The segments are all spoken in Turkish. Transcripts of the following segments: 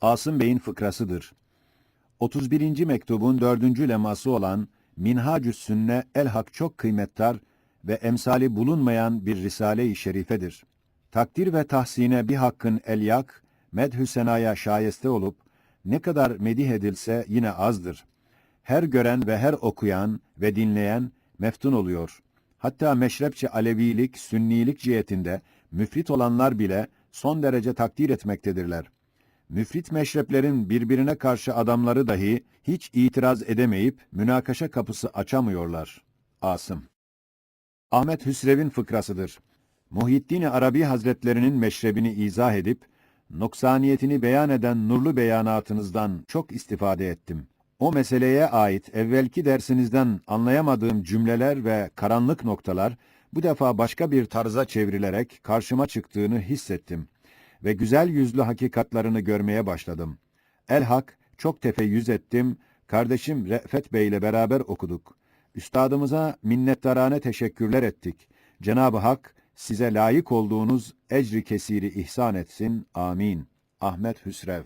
Asım Bey'in fıkrasıdır. 31. mektubun dördüncü leması olan Minhacü's Sünne El Hak çok kıymettar ve emsali bulunmayan bir risale-i şerifedir. Takdir ve tahsine bir hakkın elyak, medhü senaya şayeste olup, ne kadar medih edilse yine azdır. Her gören ve her okuyan ve dinleyen meftun oluyor. Hatta meşrepçe Alevilik, Sünnilik cihetinde müfrit olanlar bile son derece takdir etmektedirler. Müfrit meşreplerin birbirine karşı adamları dahi hiç itiraz edemeyip münakaşa kapısı açamıyorlar. Asım Ahmet Hüsrev'in fıkrasıdır. Muhyiddin Arabi Hazretlerinin meşrebini izah edip, noksaniyetini beyan eden nurlu beyanatınızdan çok istifade ettim. O meseleye ait evvelki dersinizden anlayamadığım cümleler ve karanlık noktalar, bu defa başka bir tarza çevrilerek karşıma çıktığını hissettim ve güzel yüzlü hakikatlarını görmeye başladım. Elhak, çok tefeyyüz ettim, kardeşim Re'fet Bey ile beraber okuduk. Üstadımıza minnettarane teşekkürler ettik. Cenab-ı Hak, size layık olduğunuz ecri kesiri ihsan etsin. Amin. Ahmet Hüsrev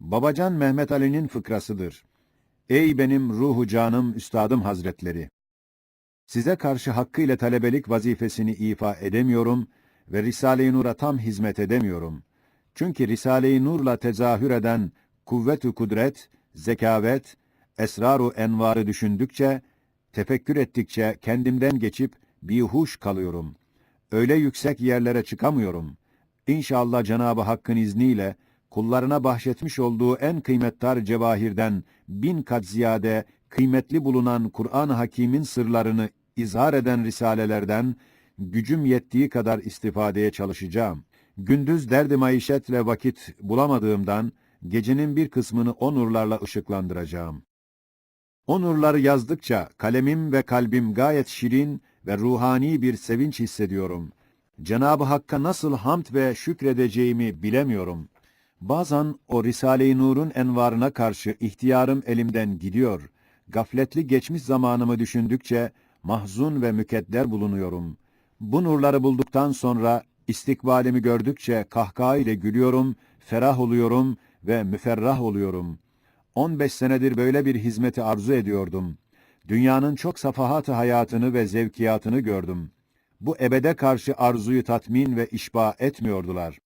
Babacan Mehmet Ali'nin fıkrasıdır. Ey benim ruhu canım üstadım hazretleri! Size karşı hakkıyla talebelik vazifesini ifa edemiyorum ve Risale-i Nur'a tam hizmet edemiyorum. Çünkü Risale-i Nur'la tezahür eden kuvvet-ü kudret, zekavet, esrar-u envarı düşündükçe, tefekkür ettikçe kendimden geçip bihuş kalıyorum. Öyle yüksek yerlere çıkamıyorum. İnşallah Cenab-ı Hakk'ın izniyle kullarına bahşetmiş olduğu en kıymettar cevahirden bin kat ziyade kıymetli bulunan Kur'an-ı Hakîm'in sırlarını izhar eden risalelerden gücüm yettiği kadar istifadeye çalışacağım. Gündüz derdi maişetle vakit bulamadığımdan gecenin bir kısmını o nurlarla ışıklandıracağım. O nurları yazdıkça kalemim ve kalbim gayet şirin ve ruhani bir sevinç hissediyorum. Cenab-ı Hakk'a nasıl hamd ve şükredeceğimi bilemiyorum. Bazen o Risale-i Nur'un envarına karşı ihtiyarım elimden gidiyor. Gafletli geçmiş zamanımı düşündükçe mahzun ve mükedder bulunuyorum. Bu nurları bulduktan sonra istikbalimi gördükçe kahkaha ile gülüyorum, ferah oluyorum ve müferrah oluyorum. 15 senedir böyle bir hizmeti arzu ediyordum. Dünyanın çok safahat hayatını ve zevkiyatını gördüm. Bu ebede karşı arzuyu tatmin ve işba etmiyordular.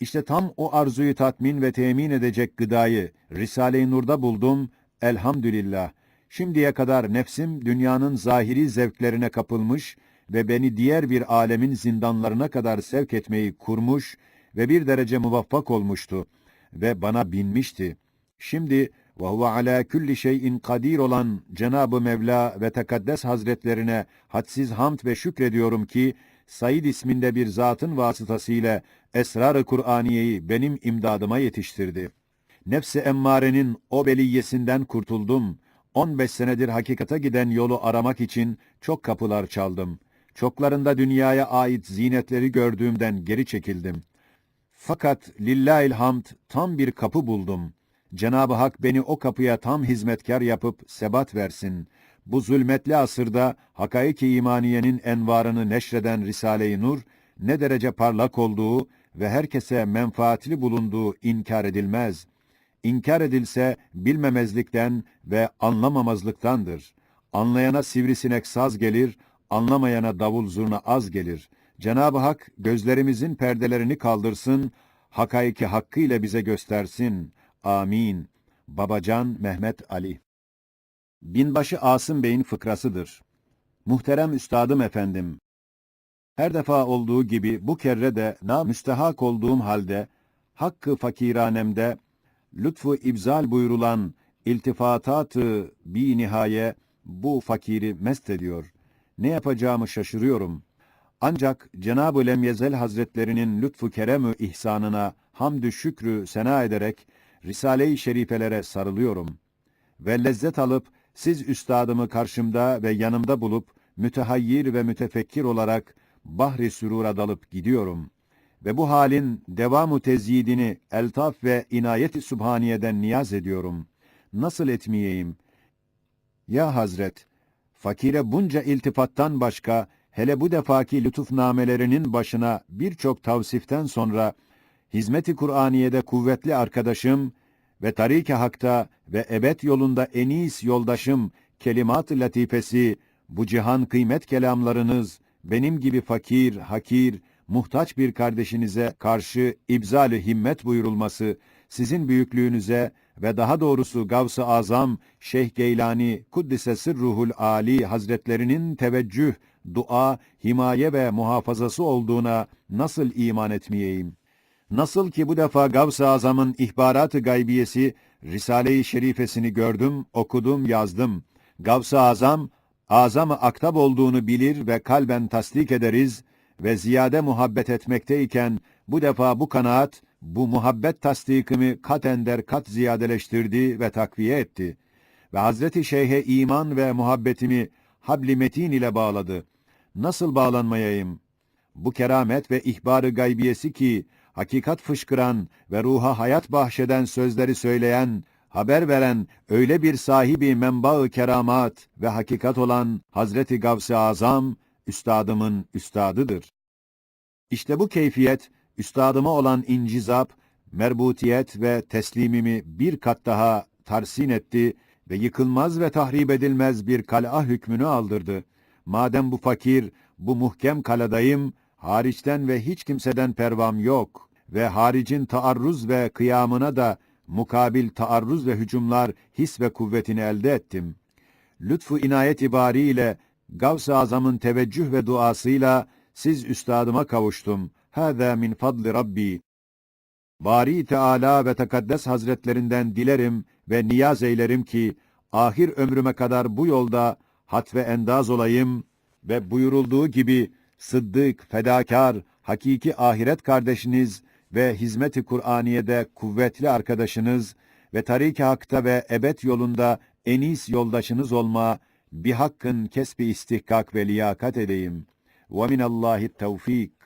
İşte tam o arzuyu tatmin ve temin edecek gıdayı Risale-i Nur'da buldum, elhamdülillah. Şimdiye kadar nefsim dünyanın zahiri zevklerine kapılmış ve beni diğer bir alemin zindanlarına kadar sevk etmeyi kurmuş ve bir derece muvaffak olmuştu ve bana binmişti. Şimdi ve huve ala kulli şeyin kadir olan Cenab-ı Mevla ve Tekaddes Hazretlerine hadsiz hamd ve şükrediyorum ki Said isminde bir zatın vasıtasıyla esrar-ı Kur'aniyeyi benim imdadıma yetiştirdi. Nefsi emmarenin o beliyesinden kurtuldum. 15 senedir hakikate giden yolu aramak için çok kapılar çaldım. Çoklarında dünyaya ait zinetleri gördüğümden geri çekildim. Fakat lillahil hamd tam bir kapı buldum. Cenab-ı Hak beni o kapıya tam hizmetkar yapıp sebat versin. Bu zulmetli asırda hakaik-i imaniyenin envarını neşreden Risale-i Nur, ne derece parlak olduğu ve herkese menfaatli bulunduğu inkar edilmez. İnkar edilse bilmemezlikten ve anlamamazlıktandır. Anlayana sivrisinek saz gelir, anlamayana davul zurna az gelir. Cenab-ı Hak gözlerimizin perdelerini kaldırsın, hakaiki hakkıyla bize göstersin. Amin. Babacan Mehmet Ali Binbaşı Asım Bey'in fıkrasıdır. Muhterem üstadım efendim, her defa olduğu gibi bu kerre de na müstehak olduğum halde hakkı fakiranemde lütfu ibzal buyurulan iltifatatı bi nihaye bu fakiri mest ediyor. Ne yapacağımı şaşırıyorum. Ancak Cenab-ı Lemyezel Hazretlerinin lütfu keremü ihsanına hamdü şükrü sena ederek Risale-i Şerifelere sarılıyorum. Ve lezzet alıp siz üstadımı karşımda ve yanımda bulup mütehayyir ve mütefekkir olarak bahri sürura dalıp gidiyorum. Ve bu halin devamu tezyidini eltaf ve inayeti subhaniyeden niyaz ediyorum. Nasıl etmeyeyim? Ya Hazret, fakire bunca iltifattan başka, hele bu defaki lütufnamelerinin başına birçok tavsiften sonra, hizmeti Kur'aniye'de kuvvetli arkadaşım ve tarik-i hakta ve ebed yolunda enis yoldaşım kelimat-ı latifesi bu cihan kıymet kelamlarınız benim gibi fakir, hakir, muhtaç bir kardeşinize karşı ibzal-i himmet buyurulması sizin büyüklüğünüze ve daha doğrusu Gavs-ı Azam Şeyh Geylani Kuddise Sırruhul Ali Hazretlerinin teveccüh, dua, himaye ve muhafazası olduğuna nasıl iman etmeyeyim? Nasıl ki bu defa Gavs-ı Azam'ın ihbarat-ı gaybiyesi Risale-i Şerifesini gördüm, okudum, yazdım. Gavs-ı Azam azam-ı aktab olduğunu bilir ve kalben tasdik ederiz ve ziyade muhabbet etmekteyken bu defa bu kanaat bu muhabbet tasdikimi kat ender kat ziyadeleştirdi ve takviye etti. Ve Hazreti Şeyh'e iman ve muhabbetimi habli metin ile bağladı. Nasıl bağlanmayayım? Bu keramet ve ihbarı gaybiyesi ki, hakikat fışkıran ve ruha hayat bahşeden sözleri söyleyen, haber veren öyle bir sahibi menba-ı keramat ve hakikat olan Hazreti Gavs-ı Azam, üstadımın üstadıdır. İşte bu keyfiyet, üstadıma olan incizap, merbutiyet ve teslimimi bir kat daha tarsin etti ve yıkılmaz ve tahrip edilmez bir kal'a hükmünü aldırdı. Madem bu fakir, bu muhkem kaladayım, hariçten ve hiç kimseden pervam yok ve haricin taarruz ve kıyamına da mukabil taarruz ve hücumlar his ve kuvvetini elde ettim. Lütfu inayet ibariyle Gavs-ı Azam'ın teveccüh ve duasıyla siz üstadıma kavuştum. Hâzâ min fadli Rabbi. Bari Teala ve Tekaddes Hazretlerinden dilerim ve niyaz eylerim ki ahir ömrüme kadar bu yolda hat ve endaz olayım ve buyurulduğu gibi sıddık, fedakar, hakiki ahiret kardeşiniz ve hizmeti Kur'aniye'de kuvvetli arkadaşınız ve tarik-i hakta ve ebed yolunda enis yoldaşınız olma bir hakkın kesbi istihkak ve liyakat edeyim. Ve minallahi tevfik.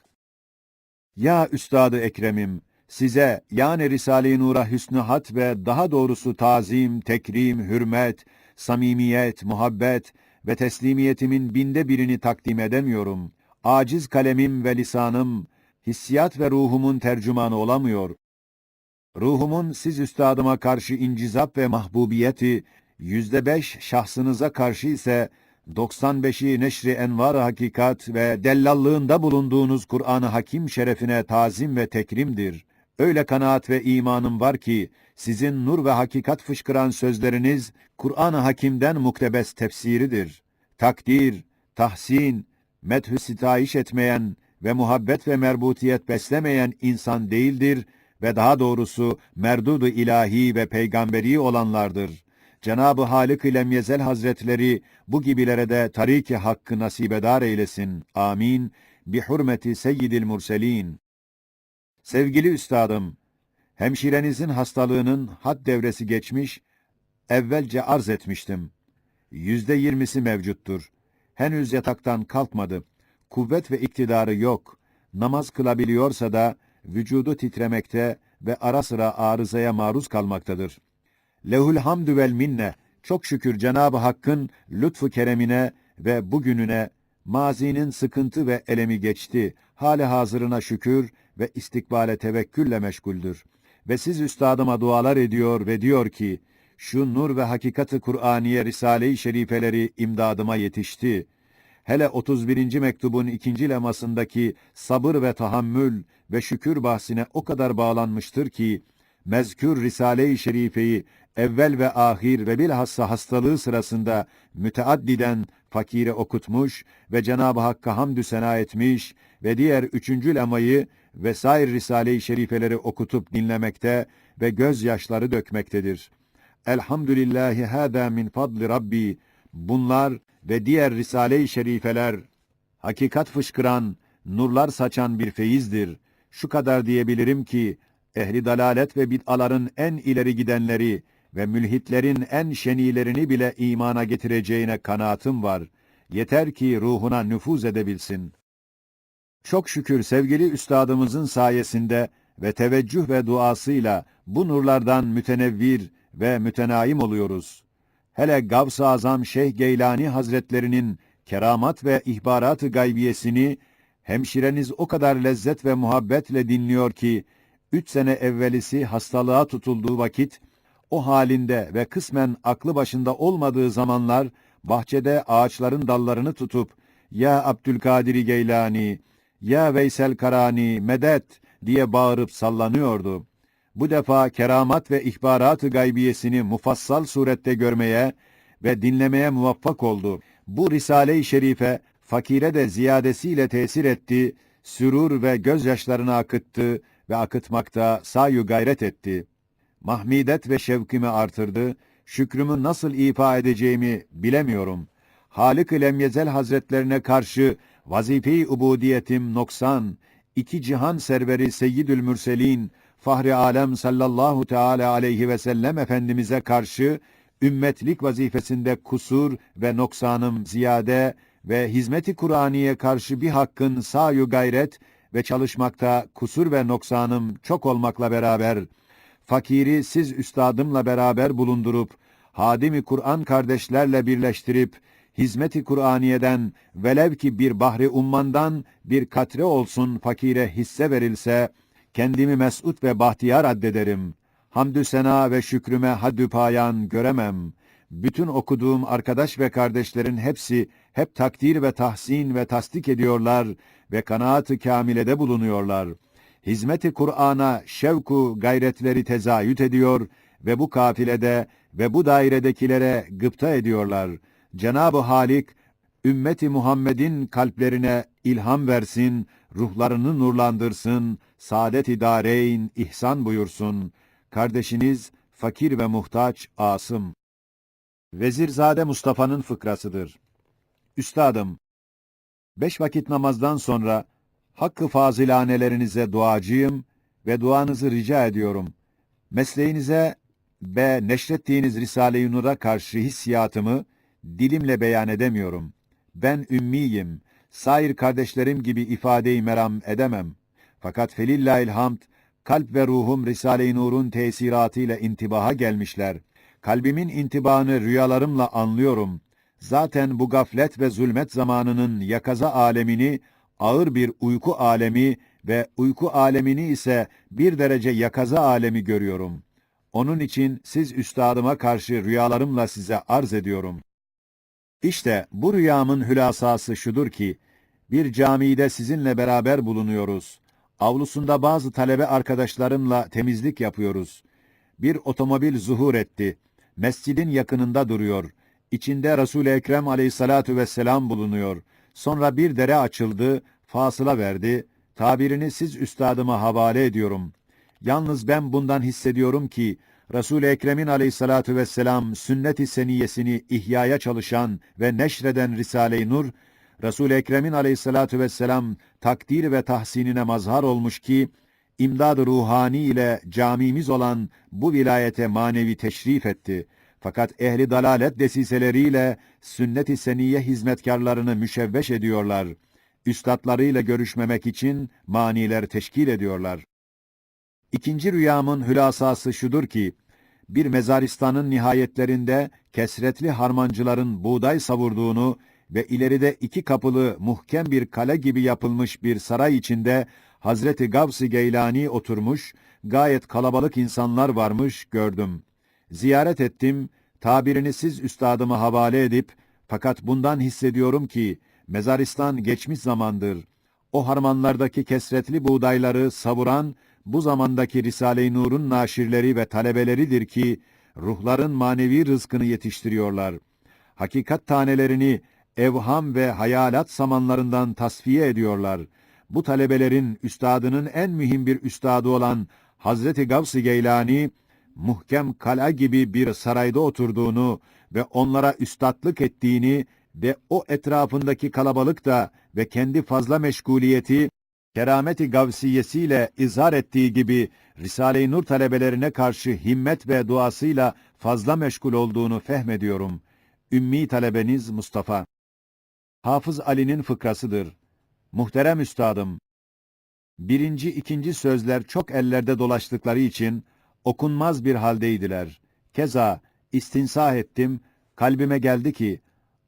Ya Üstadı Ekrem'im, size yani Risale-i Nur'a hüsnü hat ve daha doğrusu tazim, tekrim, hürmet, samimiyet, muhabbet ve teslimiyetimin binde birini takdim edemiyorum. Aciz kalemim ve lisanım, hissiyat ve ruhumun tercümanı olamıyor. Ruhumun siz üstadıma karşı incizap ve mahbubiyeti, yüzde beş şahsınıza karşı ise 95'i neşri envar hakikat ve dellallığında bulunduğunuz Kur'an-ı Hakim şerefine tazim ve tekrimdir. Öyle kanaat ve imanım var ki sizin nur ve hakikat fışkıran sözleriniz Kur'an-ı Hakim'den muktebes tefsiridir. Takdir, tahsin, methü sitayiş etmeyen ve muhabbet ve merbutiyet beslemeyen insan değildir ve daha doğrusu merdudu ilahi ve peygamberi olanlardır. Cenab-ı Halik-i Lemyezel Hazretleri bu gibilere de tariki hakkı nasibedar eylesin. Amin. Bi hurmeti seyyidil murselin. Sevgili üstadım, hemşirenizin hastalığının had devresi geçmiş, evvelce arz etmiştim. Yüzde yirmisi mevcuttur. Henüz yataktan kalkmadı. Kuvvet ve iktidarı yok. Namaz kılabiliyorsa da vücudu titremekte ve ara sıra arızaya maruz kalmaktadır. Lehul hamdü vel minne. Çok şükür Cenab-ı Hakk'ın lütfu keremine ve bugününe mazinin sıkıntı ve elemi geçti. Hali hazırına şükür ve istikbale tevekkülle meşguldür. Ve siz üstadıma dualar ediyor ve diyor ki, şu nur ve hakikati Kur'aniye Risale-i Şerifeleri imdadıma yetişti. Hele 31. mektubun ikinci lemasındaki sabır ve tahammül ve şükür bahsine o kadar bağlanmıştır ki, mezkür Risale-i Şerife'yi evvel ve ahir ve bilhassa hastalığı sırasında müteaddiden fakire okutmuş ve Cenab-ı Hakk'a hamdü sena etmiş ve diğer üçüncü lemayı ve sair Risale-i Şerifeleri okutup dinlemekte ve gözyaşları dökmektedir. Elhamdülillahi hâdâ min fadli Rabbi. Bunlar ve diğer Risale-i Şerifeler, hakikat fışkıran, nurlar saçan bir feyizdir. Şu kadar diyebilirim ki, ehli dalalet ve bid'aların en ileri gidenleri ve mülhitlerin en şenilerini bile imana getireceğine kanaatim var. Yeter ki ruhuna nüfuz edebilsin. Çok şükür sevgili üstadımızın sayesinde ve teveccüh ve duasıyla bu nurlardan mütenevvir ve mütenaim oluyoruz. Hele Gavs-ı Azam Şeyh Geylani Hazretlerinin keramat ve ihbarat-ı gaybiyesini hemşireniz o kadar lezzet ve muhabbetle dinliyor ki, üç sene evvelisi hastalığa tutulduğu vakit, o halinde ve kısmen aklı başında olmadığı zamanlar, bahçede ağaçların dallarını tutup, ya Abdülkadir Geylani, ya Veysel Karani, medet diye bağırıp sallanıyordu. Bu defa keramat ve ihbarat-ı gaybiyesini mufassal surette görmeye ve dinlemeye muvaffak oldu. Bu Risale-i Şerife, fakire de ziyadesiyle tesir etti, sürur ve gözyaşlarını akıttı ve akıtmakta sayu gayret etti. Mahmidet ve şevkimi artırdı, şükrümü nasıl ifa edeceğimi bilemiyorum. Halık-ı Lemyezel Hazretlerine karşı vazife-i ubudiyetim noksan, iki cihan serveri Seyyidül Mürselin, Fahri Alem sallallahu teala aleyhi ve sellem Efendimiz'e karşı ümmetlik vazifesinde kusur ve noksanım ziyade ve hizmeti Kur'aniye karşı bir hakkın sayu gayret ve çalışmakta kusur ve noksanım çok olmakla beraber fakiri siz üstadımla beraber bulundurup hadimi Kur'an kardeşlerle birleştirip hizmeti Kur'aniye'den velev ki bir bahri ummandan bir katre olsun fakire hisse verilse kendimi mesut ve bahtiyar addederim. Hamdü sena ve şükrüme haddü payan göremem. Bütün okuduğum arkadaş ve kardeşlerin hepsi hep takdir ve tahsin ve tasdik ediyorlar ve kanaat-ı kamilede bulunuyorlar. Hizmeti Kur'an'a şevku gayretleri tezayüt ediyor ve bu kafilede ve bu dairedekilere gıpta ediyorlar. Cenab-ı Halik ümmeti Muhammed'in kalplerine ilham versin, ruhlarını nurlandırsın, saadet-i dareyn ihsan buyursun. Kardeşiniz fakir ve muhtaç Asım. Vezirzade Mustafa'nın fıkrasıdır. Üstadım, beş vakit namazdan sonra hakkı fazilanelerinize duacıyım ve duanızı rica ediyorum. Mesleğinize ve neşrettiğiniz Risale-i Nur'a karşı hissiyatımı dilimle beyan edemiyorum. Ben ümmiyim, sair kardeşlerim gibi ifade-i meram edemem. Fakat felillahil hamd, kalp ve ruhum Risale-i Nur'un tesiratıyla intibaha gelmişler. Kalbimin intibahını rüyalarımla anlıyorum. Zaten bu gaflet ve zulmet zamanının yakaza alemini ağır bir uyku alemi ve uyku alemini ise bir derece yakaza alemi görüyorum. Onun için siz üstadıma karşı rüyalarımla size arz ediyorum. İşte bu rüyamın hülasası şudur ki, bir camide sizinle beraber bulunuyoruz. Avlusunda bazı talebe arkadaşlarımla temizlik yapıyoruz. Bir otomobil zuhur etti. Mescidin yakınında duruyor. İçinde Resul-i Ekrem aleyhissalatu vesselam bulunuyor. Sonra bir dere açıldı, fasıla verdi. Tabirini siz üstadıma havale ediyorum. Yalnız ben bundan hissediyorum ki, Resul-i Ekrem'in aleyhissalatu vesselam sünnet-i seniyesini ihyaya çalışan ve neşreden Risale-i Nur, Resul-i Ekrem'in aleyhissalatu vesselam takdir ve tahsinine mazhar olmuş ki, imdad-ı ruhani ile camimiz olan bu vilayete manevi teşrif etti. Fakat ehli dalalet desiseleriyle sünnet-i seniye hizmetkarlarını müşevveş ediyorlar. Üstadlarıyla görüşmemek için maniler teşkil ediyorlar. İkinci rüyamın hülasası şudur ki, bir mezaristanın nihayetlerinde kesretli harmancıların buğday savurduğunu ve ileride iki kapılı muhkem bir kale gibi yapılmış bir saray içinde Hazreti Gavs-ı Geylani oturmuş, gayet kalabalık insanlar varmış gördüm. Ziyaret ettim, tabirini siz üstadıma havale edip, fakat bundan hissediyorum ki, mezaristan geçmiş zamandır. O harmanlardaki kesretli buğdayları savuran, bu zamandaki Risale-i Nur'un naşirleri ve talebeleridir ki, ruhların manevi rızkını yetiştiriyorlar. Hakikat tanelerini evham ve hayalat samanlarından tasfiye ediyorlar. Bu talebelerin üstadının en mühim bir üstadı olan Hazreti Gavs-ı Geylani, muhkem kala gibi bir sarayda oturduğunu ve onlara üstatlık ettiğini ve o etrafındaki kalabalık da ve kendi fazla meşguliyeti, kerameti gavsiyesiyle izhar ettiği gibi Risale-i Nur talebelerine karşı himmet ve duasıyla fazla meşgul olduğunu fehmediyorum. Ümmi talebeniz Mustafa. Hafız Ali'nin fıkrasıdır. Muhterem üstadım, birinci, ikinci sözler çok ellerde dolaştıkları için okunmaz bir haldeydiler. Keza istinsah ettim, kalbime geldi ki,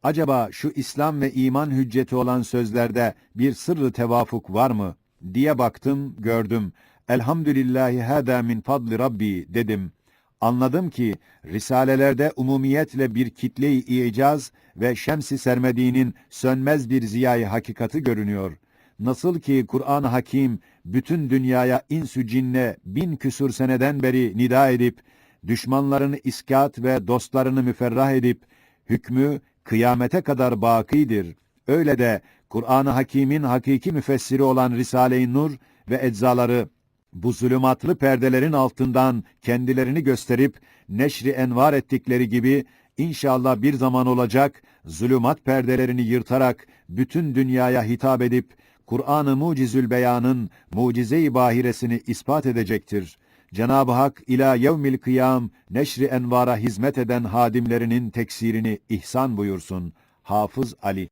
acaba şu İslam ve iman hücceti olan sözlerde bir sırrı tevafuk var mı? diye baktım, gördüm. Elhamdülillahi hâdâ min fadli Rabbi dedim. Anladım ki risalelerde umumiyetle bir kitle-i icaz ve şems-i sermediğinin sönmez bir ziyayı hakikati görünüyor. Nasıl ki Kur'an-ı Hakim bütün dünyaya insü cinne bin küsur seneden beri nida edip, düşmanlarını iskat ve dostlarını müferrah edip, hükmü kıyamete kadar bakidir. Öyle de Kur'an-ı Hakîm'in hakiki müfessiri olan Risale-i Nur ve eczaları bu zulümatlı perdelerin altından kendilerini gösterip neşri envar ettikleri gibi inşallah bir zaman olacak zulümat perdelerini yırtarak bütün dünyaya hitap edip Kur'an-ı Mucizül Beyan'ın mucize-i bahiresini ispat edecektir. Cenab-ı Hak ila yevmil kıyam neşri envara hizmet eden hadimlerinin teksirini ihsan buyursun. Hafız Ali